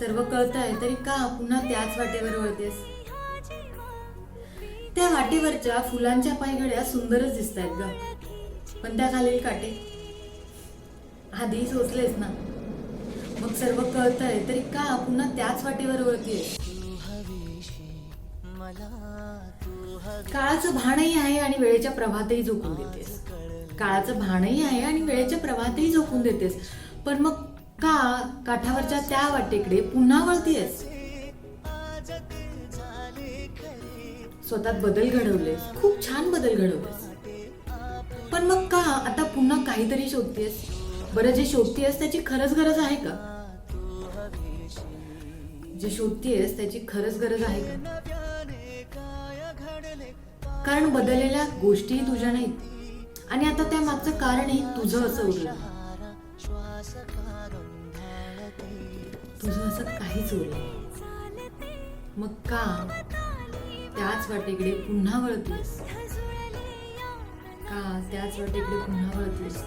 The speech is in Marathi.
सर्व कळतंय तरी का पुन्हा त्याच वाटेवर वळतेस? त्या वाटेवरच्या फुलांच्या पायघड्या सुंदरच दिसत आहेत ग. पण त्या खालील काटे. आधी सोचलेस ना. मग सर्व कळतंय तरी का पुन्हा त्याच वाटेवर वळतेस? काळाचं भाणही आहे आणि वेळेच्या प्रभातही झोपून देतेस. काळाचं भाणही आहे आणि वेळेच्या प्रभातही झोपून देतेस. पण मग का काठावरच्या त्या वाटेकडे पुन्हा वळतीयस. स्वतःत बदल घडवलेस. खूप छान बदल घडवलेस. पण मग का आता पुन्हा काहीतरी शोधतेस? बरं जे शोधतेस त्याची खरंच गरज आहे का? जे शोधतेस त्याची खरंच गरज आहे का? कारण बदललेल्या गोष्टी तुझ्या नाहीत. आणि आता त्या मागचं कारणही तुझं असं उरलं. तुझं असं काहीच उरलं नाही. मग का? त्याच वाटेकडे पुन्हा वळतीस का त्याच वाटेकडे पुन्हा वळतेस